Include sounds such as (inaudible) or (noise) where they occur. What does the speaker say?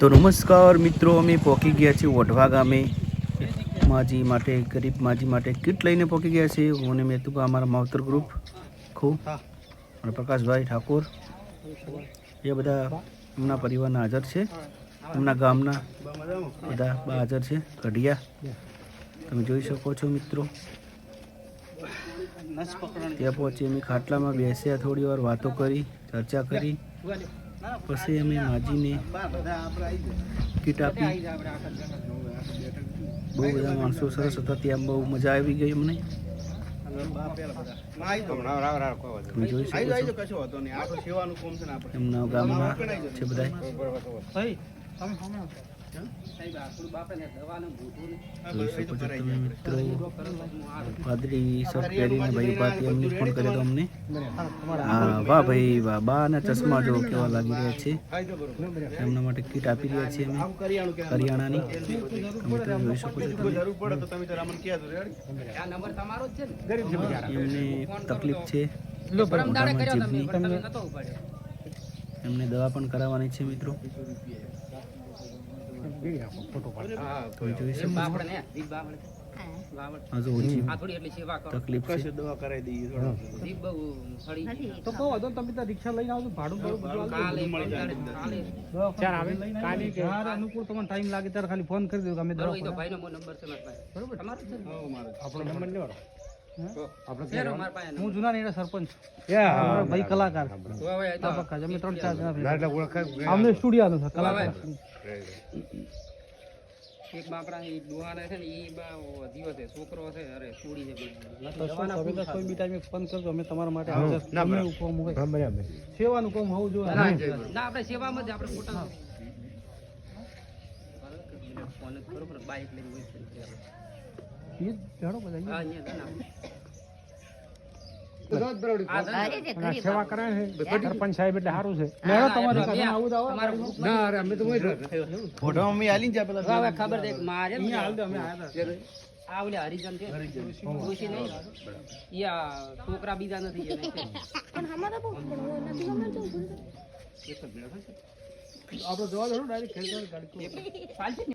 તો નમસ્કાર મિત્રો, અમે પહોંચી ગયા છીએ વઢવા ગામે. માજી માટે, ગરીબ માજી માટે કીટ લઈને પહોંચી ગયા છીએ. હું અને મેતુકા અમારા માવતર ગ્રુપ ખૂબ. અને પ્રકાશભાઈ ઠાકોર. એ બધા એમના પરિવારના હાજર છે. એમના ગામના બધા હાજર છે. કઢિયા તમે જોઈ શકો છો મિત્રો. ત્યાં પહોંચી અમે ખાટલામાં બેસ્યા, થોડી વાર વાતો કરી, ચર્ચા કરી. પછી અમે માજીને કીટ આપી. બહુ બધા માણસો સરસ હતા, ત્યાં બહુ મજા આવી ગઈ અમને. એમના ગામમાં છે બધા પાદરી પહેરીને ભાઈ એમને ફોન કર્યો અમને? હા વાહ ભાઈ વાહ બા ના ચશ્મા જો કેવા લાગી રહ્યા છે. એમના માટે કીટ આપી રહ્યા છીએ અમે. હરિયાણાની તમે તો જોઈ શકો છો એમને તકલીફ છે. એમને દવા પણ કરાવવાની છે મિત્રો. છો. છે. તો કહો તમે રિક્ષા લઈને આવજો ભાડું અનુકૂળ તમને ટાઈમ લાગે ત્યારે ખાલી ફોન કરી દો કે અમે દવા ખવડાવી. આપણો નંબર લેવાનો. હું? જુના નેડા સરપંચ. ભાઈ કલાકાર. આ પક્કા છે. અમે ત્રણ ચાર જણા અમને સ્ટુડિયો આનો છે કલાકાર. એક બાપડા એ ડોહાને છે ને એ બા જીવો છે છોકરો છે અરે છોડી છે ના તો શું, તમે કોઈ બી ટાઈમે ફોન કરજો અમે તમારા માટે સેવાનું કામ હોવું જોઈએ. ના આપણે સેવામાં જ આપણે ખોટા ફોન બાઈક લઈને હોય છે ઈ જ હેડો બધા. ના સેવા કરે છે. સરપંચ સાહેબ એટલે સારું છે. મેળો તમારે કાંઈ આવું જા પેલા હવે ખબર દે મારે અહીંયા હાલ દે અમે. આ ઓલે હરિજન છે. ખુશી નહીં યા છોકરા બીજા નથી એને (laughs) છે. આપણે જવા દો ડાયરેક્ટ ખેલ. ગાડી ચાલશે ને